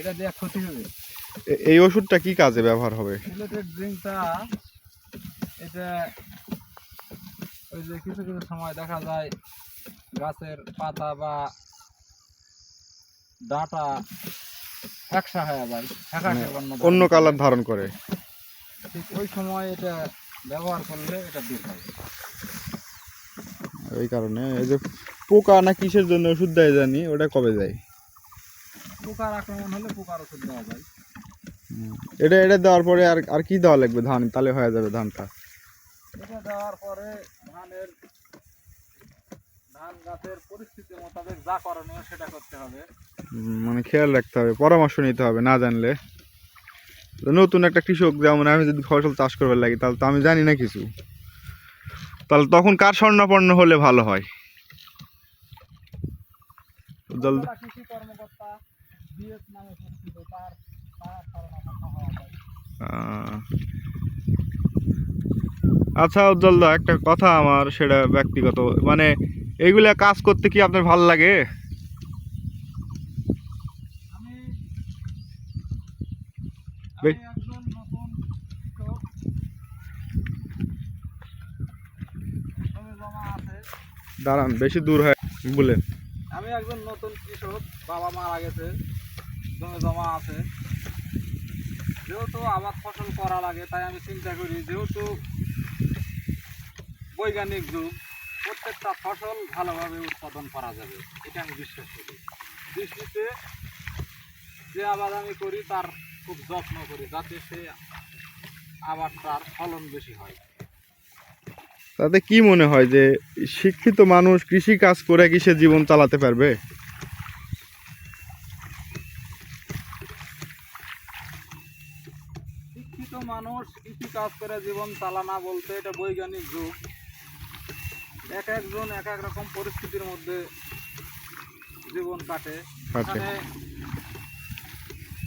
এটা দেওয়া ক্ষতি হবে। এই ওষুধটা কি কাজে ব্যবহার হবে? সিলেটের ড্রিঙ্কটা এটা ওই যে কিছু কিছু সময় দেখা যায় গাছের পাতা বা ডাঁটা একসা হয়ে যায় ধারণ অন্য কালার ধারণ করে। ঠিক ওই সময় এটা ব্যবহার করলে এটা দূর হয়। এই কারণে এই যে পোকা না কিসের জন্য ওষুধ দেয় জানি ওটা কবে যায় পোকার আক্রমণ হলে পোকার ওষুধ দেওয়া যায়। এটা এটা দেওয়ার পরে আর আর কি দেওয়া লাগবে ধান? তাহলে হয়ে যাবে ধানটা। এটা দেওয়ার পরে ধানের ধান গাছের পরিস্থিতি মোতাবেক যা করণীয় সেটা করতে হবে। মানে খেয়াল রাখতে হবে পরামর্শ নিতে হবে না জানলে। নতুন একটা কৃষক যেমন আমি যদি ফসল চাষ করবার লাগি তাহলে তো আমি জানি না কিছু। তাহলে তখন কার স্বর্ণাপন্ন হলে ভালো হয়? জল কর্মকর্তা বিএস নামে পরিচিত তার তার শরণাপন্ন হওয়া যায় আচ্ছা উজ্জ্বল দা একটা কথা আমার সেটা ব্যক্তিগত। মানে এইগুলা কাজ করতে কি আপনার ভালো লাগে? দাঁড়ান বেশি দূর হয় বলেন। আমি একজন নতুন কৃষক বাবা মারা গেছে। জমি আছে। যেহেতু আবাদ ফসল করা লাগে, তাই আমি চিন্তা করি যেহেতু বৈজ্ঞানিক যুগ, প্রত্যেকটা ফসল ভালোভাবে উৎপাদন করা যাবে, এটা আমি বিশ্বাস করি। বৃষ্টিতে যে আবাদ আমি করি, তার খুব যত্ন করি, যাতে সে আবাদটার ফলন বেশি হয়। তাতে কি মনে হয় যে শিক্ষিত মানুষ কৃষি কাজ করে কি সে জীবন চালাতে পারবে শিক্ষিত মানুষ কৃষি কাজ করে জীবন চালানা বলতে এটা বৈজ্ঞানিক যুগ। এক একজন এক এক রকম পরিস্থিতির মধ্যে জীবন কাটে। আচ্ছা। এখানে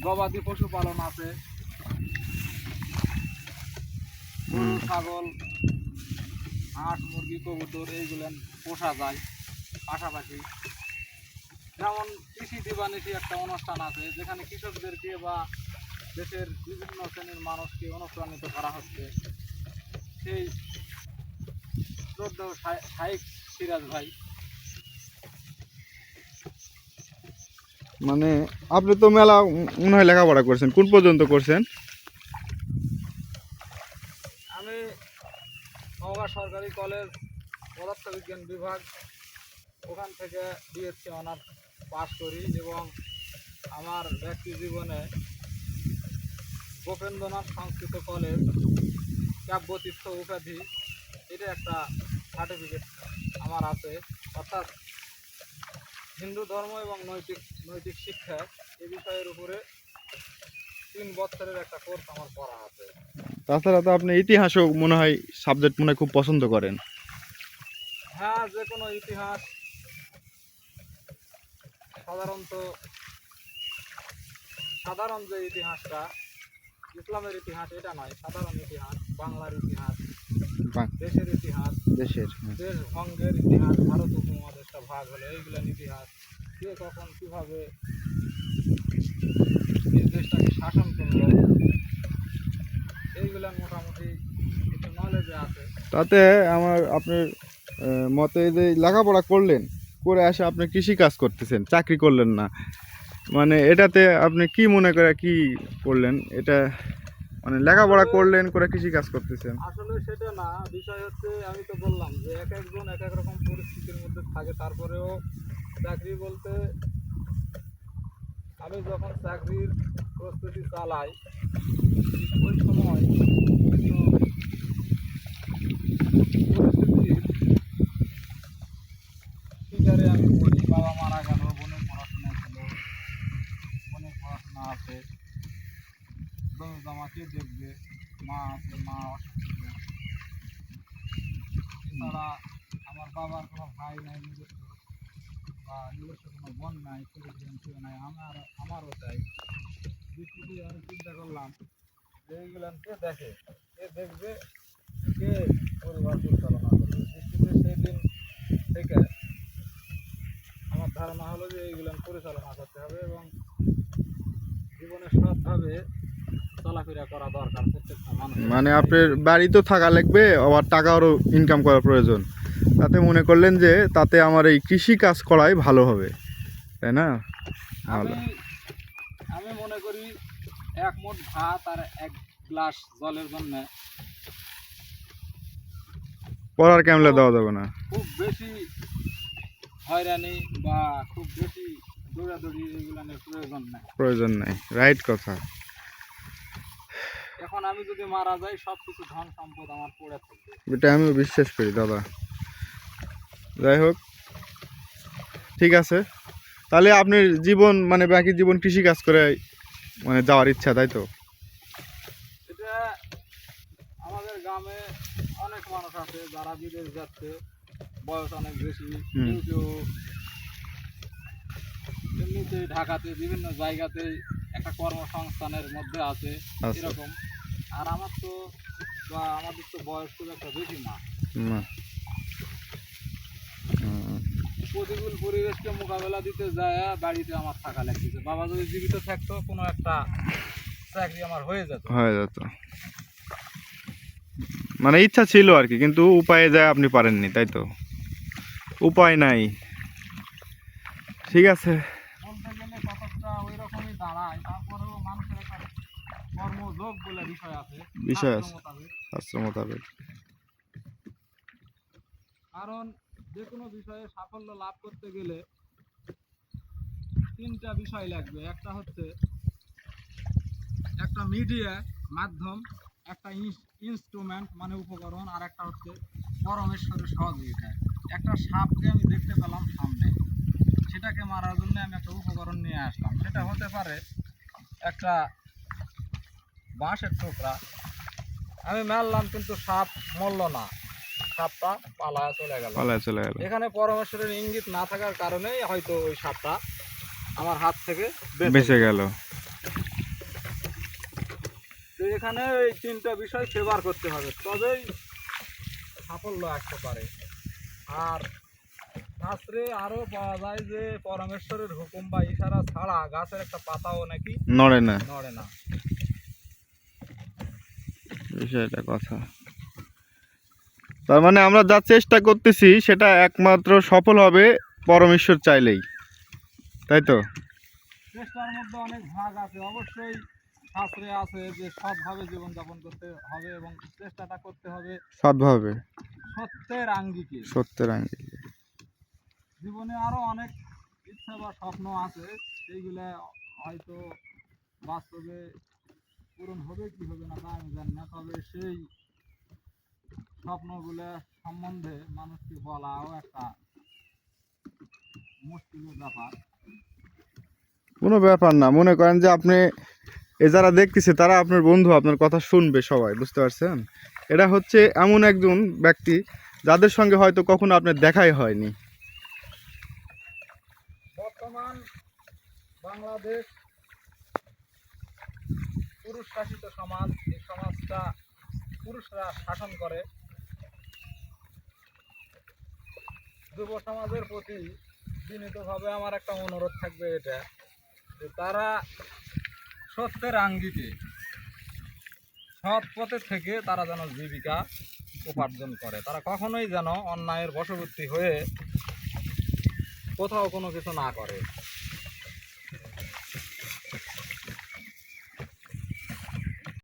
গবাদি পশুপালন আছে। গরু ছাগল হাঁস মুরগি কবুতর এইগুলেন পোষা যায় পাশাপাশি। যেমন কৃষি দিবানিশি একটা অনুষ্ঠান আছে যেখানে কৃষকদেরকে বা দেশের বিভিন্ন শ্রেণির মানুষকে অনুপ্রাণিত করা হচ্ছে। সেই শ্রদ্ধ শাহিক সিরাজ ভাই। মানে আপনি তো মেলা মনে হয় লেখাপড়া করছেন। কোন পর্যন্ত করছেন? আমি নওগাঁ সরকারি কলেজ পদার্থবিজ্ঞান বিভাগ ওখান থেকে বিএসসি অনার্স পাশ করি এবং আমার ব্যক্তি জীবনে গোপেন্দ্রনাথ সংস্কৃত কলেজ কাব্যতীর্থ উপাধি এটা একটা সার্টিফিকেট আমার আছে। অর্থাৎ হিন্দু ধর্ম এবং নৈতিক নৈতিক শিক্ষা এ বিষয়ের উপরে তিন বছরের একটা কোর্স আমার করা আছে। তাছাড়া তো আপনি ইতিহাসও মনে হয় সাবজেক্ট মনে খুব পছন্দ করেন। হ্যাঁ যে কোনো ইতিহাস সাধারণত সাধারণ যে ইতিহাসটা ইসলামের ইতিহাস এটা নয় সাধারণ ইতিহাস বাংলার ইতিহাস দেশের ইতিহাস দেশের হ্যাঁ। দেশ ভঙ্গের ইতিহাস ভারত উপমহাদেশটা ভাগ হলো এইগুলোর ইতিহাস। কে কখন কীভাবে দেশটাকে শাসন করল এইগুলার মোটামুটি কিছু নলেজে আছে। তাতে আমার আপনার মতে যে লেখাপড়া করলেন করে আসে আপনি কৃষি কাজ করতেছেন চাকরি করলেন না। মানে এটাতে আপনি কি মনে করে কি করলেন? এটা মানে লেখাপড়া করলেন করে কৃষি কাজ করতেছেন? আসলে সেটা না, বিষয় হচ্ছে আমি তো বললাম যে এক একজন এক এক রকম পরিস্থিতির মধ্যে থাকে। তারপরেও চাকরি বলতে আমি যখন চাকরির প্রস্তুতি চালাই, ওই সময় পরিস্থিতির শিকারে আমি পড়ি বাবা মারা গেল বোনের পড়াশোনা ছিল বোনের পড়াশোনা আছে কে দেখবে, মা আছে, মা অসুস্থ। এছাড়া আমার বাবার কোনো ভাই নাই, নিজস্ব বা নিজস্ব কোনো বোন নাই বোন কেউ নাই, আমার, আমারও তাই। দৃষ্টিতে আমি চিন্তা করলাম যে এইগুলো কে দেখে? কে দেখবে? কে পরিবার পরিচালনা করবে? সেই দিন থেকে আমার ধারণা হলো যে এইগুলো পরিচালনা করতে হবে এবং স্বাভাবিকভাবে চলাফেরা করা দরকার প্রত্যেকটা মানুষ মানে আপনার বাড়ি তো থাকা লাগবে আবার টাকারও ইনকাম করা প্রয়োজন। তাতে মনে করলেন যে তাতে আমার এই কৃষি কাজ করাই ভালো হবে। তাই না? ভালো। আমি মনে করি এক মোট ভাত আর এক গ্লাস জলের জন্য পড়ার ক্যামলে দেওয়া যাবে না? খুব বেশি হয়রানি বা খুব বেশি দৌড়াদৌড়ি এগুলানের প্রয়োজন নাই। প্রয়োজন নাই। রাইট কথা। এখন আমি যদি মারা যাই সব কিছু ধন সম্পদ আমার পড়ে থাকবে। এটা আমিও বিশ্বাস করি দাদা। যাই হোক ঠিক আছে। তাহলে আপনার জীবন মানে বাকি জীবন কৃষি কাজ করে মানে যাওয়ার ইচ্ছা তাই তো? এটা আমাদের গ্রামে অনেক মানুষ আছে যারা বিদেশ যাচ্ছে বয়স অনেক বেশি। কেউ কেউ এমনিতে ঢাকাতে বিভিন্ন জায়গাতে একটা কর্মসংস্থানের মধ্যে আছে। এরকম। আর আমার তো বা আমাদের তো বয়স খুব একটা বেশি না। না। প্রতিকূল পরিবেশকে মোকাবেলা দিতে যায় বাড়িতে আমার থাকা লাগতেছে। বাবা যদি জীবিত থাকতো কোনো একটা চাকরি আমার হয়ে যেত। হয়ে যেত। মানে ইচ্ছা ছিল আর কি কিন্তু উপায়ে যায় আপনি পারেননি তাই তো? উপায় নাই। ঠিক আছে। বলতে গেলে কতটা ওই রকমই দাঁড়ায় তারপরেও মানুষের একটা কর্মযোগ বলে বিষয় আছে বিষয় আছে। শাস্ত্র মোতাবেক। কারণ যে কোনো বিষয়ে সাফল্য লাভ করতে গেলে তিনটা বিষয় লাগবে একটা হচ্ছে একটা মিডিয়া মাধ্যম একটা ইনস্ট্রুমেন্ট মানে উপকরণ আর একটা হচ্ছে পরমেশ্বরের সহযোগিতা একটা সাপকে আমি দেখতে পেলাম সামনে সেটাকে মারার জন্য আমি একটা উপকরণ নিয়ে আসলাম সেটা হতে পারে একটা বাঁশের টুকরা। আমি মারলাম কিন্তু সাপ মরল না। সাপটা পালায় চলে গেল। পালায় চলে গেল। এখানে পরমেশ্বরের ইঙ্গিত না থাকার কারণেই হয়তো ওই সাপটা আমার হাত থেকে বেঁচে গেল। তো এখানে এই তিনটা বিষয় ফেভার করতে হবে। তবেই সাফল্য আসতে পারে। আর শাস্ত্রে আরও পাওয়া যায় যে পরমেশ্বরের হুকুম বা ইশারা ছাড়া গাছের একটা পাতাও নাকি নড়ে না। নড়ে না। বিষয়টা কথা। তার মানে আমরা যা চেষ্টা করতেছি সেটা একমাত্র সফল হবে পরমেশ্বর চাইলেই। তাই তো? চেষ্টার মধ্যে অনেক ভাগ আছে। অবশ্যই শাস্ত্রে আছে যে সৎভাবে জীবনযাপন করতে হবে এবং চেষ্টাটা করতে হবে সৎভাবে। সত্যের আঙ্গিকে। সত্যের জীবনে আরও অনেক ইচ্ছা বা স্বপ্ন আছে। সেইগুলা হয়তো বাস্তবে পূরণ হবে কি হবে না তা আমি জানি না। তবে সেই স্বপ্নগুলো সম্বন্ধে মানুষকে বলাও একটা মুশকিলের ব্যাপার। কোনো ব্যাপার না। মনে করেন যে আপনি এ যারা দেখতেছে তারা আপনার বন্ধু আপনার কথা শুনবে সবাই বুঝতে পারছেন? এটা হচ্ছে এমন একজন ব্যক্তি যাদের সঙ্গে হয়তো কখনো আপনার দেখাই হয়নি। বর্তমান বাংলাদেশ পুরুষ শাসিত সমাজ এই সমাজটা পুরুষরা শাসন করে, যুব সমাজের প্রতি বিনীতভাবে আমার একটা অনুরোধ থাকবে এটা, যে তারা সত্যের আঙ্গিকে, সৎ পথে থেকে তারা যেন জীবিকা উপার্জন করে। তারা কখনোই যেন অন্যায়ের বশবর্তী হয়ে কোথাও কোনো কিছু না করে।